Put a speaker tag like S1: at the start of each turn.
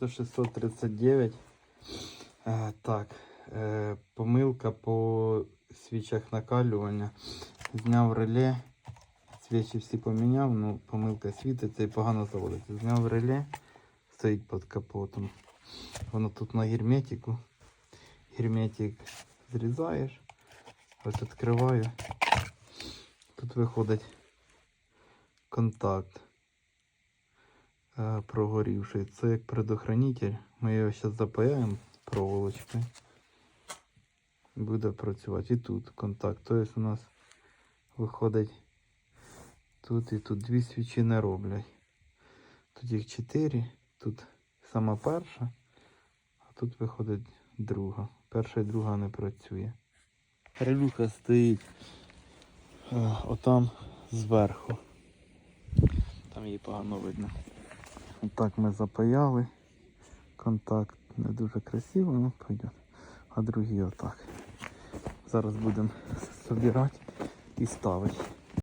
S1: До 639. Е, так, е, помилка по свічах накалювання. Зняв реле. Свічі всі поміняв, ну помилка світиться і погано заводиться. Зняв реле, стоїть під капотом. Воно тут на герметику. Герметик зрізаєш. Ось відкриваю. Тут виходить контакт прогорівший. Це як предохранитель. Ми його зараз запаяємо проволочкою. Буде працювати. І тут контакт. Тобто у нас виходить тут і тут дві свічі не роблять. Тут їх чотири, тут сама перша, а тут виходить друга. Перша і друга не працює. Релюха стоїть е, отам зверху. Там її погано видно. Отак ми запаяли. Контакт не дуже красиво, ну пойдет. А другий отак. Зараз будемо збирати і ставити.